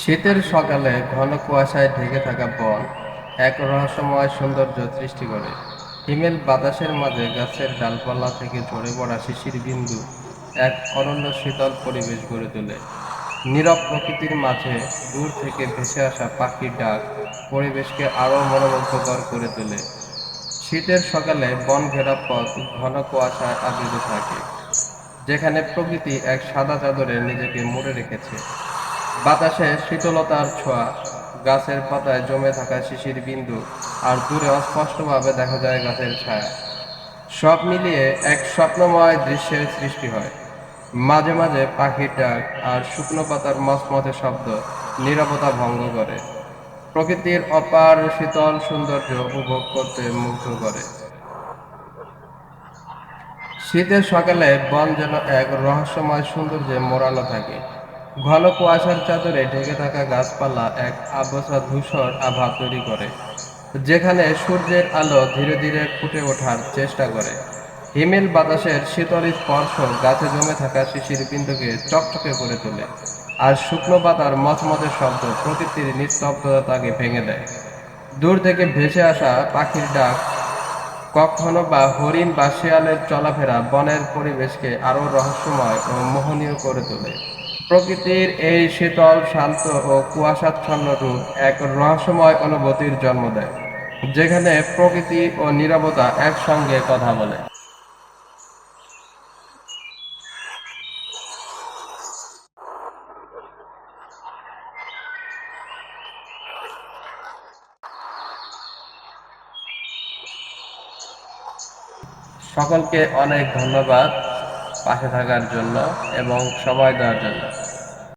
শীতের সকালে ঘন কুয়াশায় ঢেকে থাকা বন এক রহস্যময় সৌন্দর্য সৃষ্টি করে। হিমেল বাতাসের মাঝে গাছের ডালপালা থেকে ঝরে পড়া শিশির বিন্দু এক অনন্য শীতল পরিবেশ গড়ে তোলে। নীরব প্রকৃতির মাঝে দূর থেকে ভেসে আসা পাখির ডাক পরিবেশকে আরও মনোমুগ্ধকর করে তোলে। শীতের সকালে বন ঘেরা পথ ঘন কুয়াশায় আবৃত থাকে, যেখানে প্রকৃতি এক সাদা চাদরে নিজেকে মুড়ে রেখেছে। বাতাসে শীতলতার ছোঁয়া, গাছের পাতায় জমে থাকা শিশির বিন্দু, আর দূরে অস্পষ্টভাবে দেখা যায় গাছের ছায়া। সব মিলিয়ে এক স্বপ্নময় দৃশ্যের সৃষ্টি হয়। মাঝে মাঝে পাখির ডাক আর শুকনো পাতার মসমতে শব্দ নীরবতা ভঙ্গ করে। প্রকৃতির অপার শীতল সৌন্দর্য উপভোগ করতে মুগ্ধ করে। শীতের সকালে বন যেন এক রহস্যময় সৌন্দর্যে মোড়ানো থাকে। ঘন কুয়াশার চাদরে ঢেকে থাকা গাছপালা এক আবছা ধূসর আভা তৈরি করে, যেখানে সূর্যের আলো ধীরে ধীরে ফুটে ওঠার চেষ্টা করে। হিমেল বাতাসের শীতল স্পর্শ গাছে জমে থাকা শিশির বিন্দুকে চকচকে করে তোলে, আর শুকনো পাতার মচমচে শব্দ প্রকৃতির নিস্তব্ধতা তাকে ভেঙে দেয়। দূর থেকে ভেসে আসা পাখির ডাক, কখনো বা হরিণ বা শিয়ালের চলাফেরা বনের পরিবেশকে আরও রহস্যময় ও মোহনীয় করে তোলে। প্রকৃতির এই শীতল, শান্ত ও কুয়াশাচ্ছন্ন রূপ এক রহস্যময় অনুভূতির জন্ম দেয়, যেখানে প্রকৃতি ও নীরবতা একসঙ্গে কথা বলে। সকলকে অনেক ধন্যবাদ। পাশে থাকার জন্য এবং সময় দেওয়ার জন্য।